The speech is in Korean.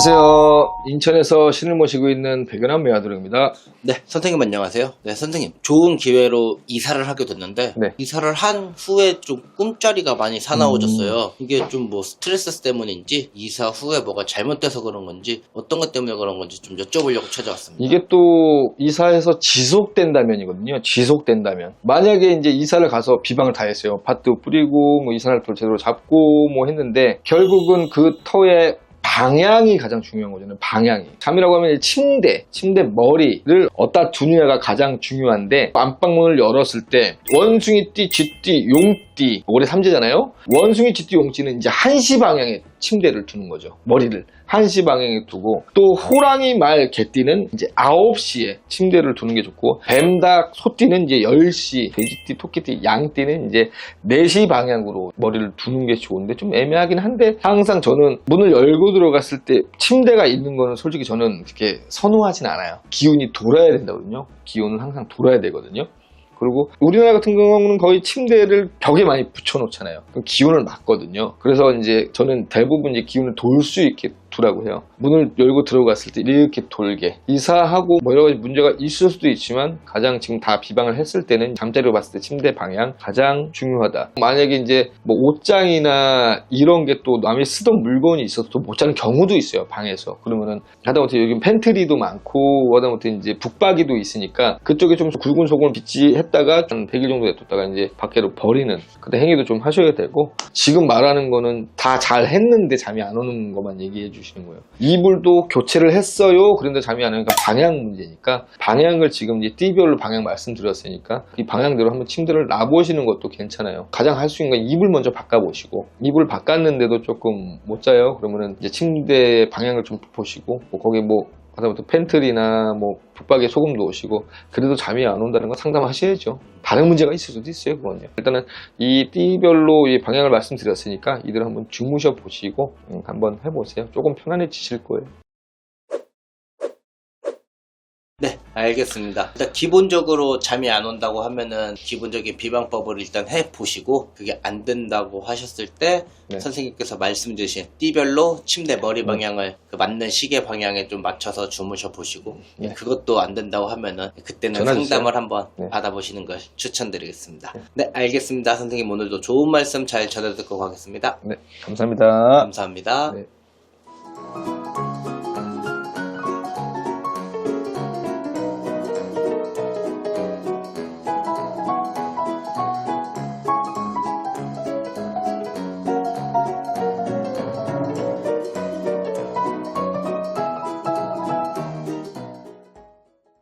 안녕하세요. 인천에서 신을 모시고 있는 백연한 매화도령입니다. 네, 선생님 안녕하세요. 네, 선생님. 좋은 기회로 이사를 하게 됐는데 네. 이사를 한 후에 좀 꿈자리가 많이 사나워졌어요. 음. 이게 좀 뭐 스트레스 때문인지 이사 후에 뭐가 잘못돼서 그런 건지 어떤 것 때문에 그런 건지 좀 여쭤보려고 찾아왔습니다. 이게 또 이사해서 지속된다면이거든요. 지속된다면. 만약에 이제 이사를 가서 비방을 다 했어요. 밭도 뿌리고 뭐 이사를 또 제대로 잡고 뭐 했는데 결국은 그 터의 방향이 가장 중요한 거잖아요. 방향이. 잠이라고 하면 침대, 침대 머리를 어디다 두느냐가 가장 중요한데 안방문을 열었을 때 원숭이띠, 쥐띠, 용띠 올해 삼재잖아요. 원숭이, 쥐띠, 용띠는 이제 한시 방향에 침대를 두는 거죠. 머리를 한시 방향에 두고 또 호랑이, 말, 개띠는 이제 9시에 침대를 두는 게 좋고 뱀닭, 소띠는 이제 10시, 돼지띠, 토끼띠, 양띠는 이제 4시 방향으로 머리를 두는 게 좋은데 좀 애매하긴 한데 항상 저는 문을 열고 들어갔을 때 침대가 있는 거는 솔직히 저는 그렇게 선호하진 않아요. 기운이 돌아야 된다거든요. 기운은 항상 돌아야 되거든요. 그리고 우리나라 같은 경우는 거의 침대를 벽에 많이 붙여놓잖아요. 기운을 막거든요. 그래서 이제 저는 대부분 이제 기운을 돌 수 있게 두라고 해요. 문을 열고 들어갔을 때 이렇게 돌게. 이사하고 뭐 여러 가지 문제가 있을 수도 있지만 가장 지금 다 비방을 했을 때는 잠자리로 봤을 때 침대 방향 가장 중요하다. 만약에 이제 뭐 옷장이나 이런 게 또 남이 쓰던 물건이 있어서 또 못 자는 경우도 있어요. 방에서. 그러면은 하다못해 여기 팬트리도 많고 하다못해 이제 북박이도 있으니까 그쪽에 좀 굵은 소금을 비치했다가 한 100일 정도 냅뒀다가 이제 밖으로 버리는 그때 행위도 좀 하셔야 되고 지금 말하는 거는 다 잘 했는데 잠이 안 오는 것만 얘기해 주시 는 거예요. 이불도 교체를 했어요. 그런데 잠이 안 오니까 방향 문제니까 방향을 지금 이제 띠별로 방향 말씀드렸으니까 이 방향대로 한번 침대를 놔보시는 것도 괜찮아요. 가장 할 수 있는 건 이불 먼저 바꿔보시고 이불 바꿨는데도 조금 못 자요. 그러면은 이제 침대 방향을 좀 보시고 뭐 거기 뭐 하다못해 팬트리나 뭐 북박에 소금 넣으시고 그래도 잠이 안 온다는 건 상담하셔야죠. 다른 문제가 있을 수도 있어요, 그건요. 일단은 이 띠별로 이 방향을 말씀드렸으니까 이들 한번 주무셔 보시고 음, 한번 해보세요. 조금 편안해지실 거예요. 알겠습니다. 일단 기본적으로 잠이 안 온다고 하면은 기본적인 비방법을 일단 해 보시고 그게 안 된다고 하셨을 때 네. 선생님께서 말씀 주신 띠별로 침대 머리 방향을 그 맞는 시계 방향에 좀 맞춰서 주무셔 보시고 네. 그것도 안 된다고 하면은 그때는. 상담을 한번 네. 받아보시는 걸 추천드리겠습니다. 네, 알겠습니다. 선생님 오늘도 좋은 말씀 잘 전해 듣고 가겠습니다. 네, 감사합니다. 감사합니다. 네.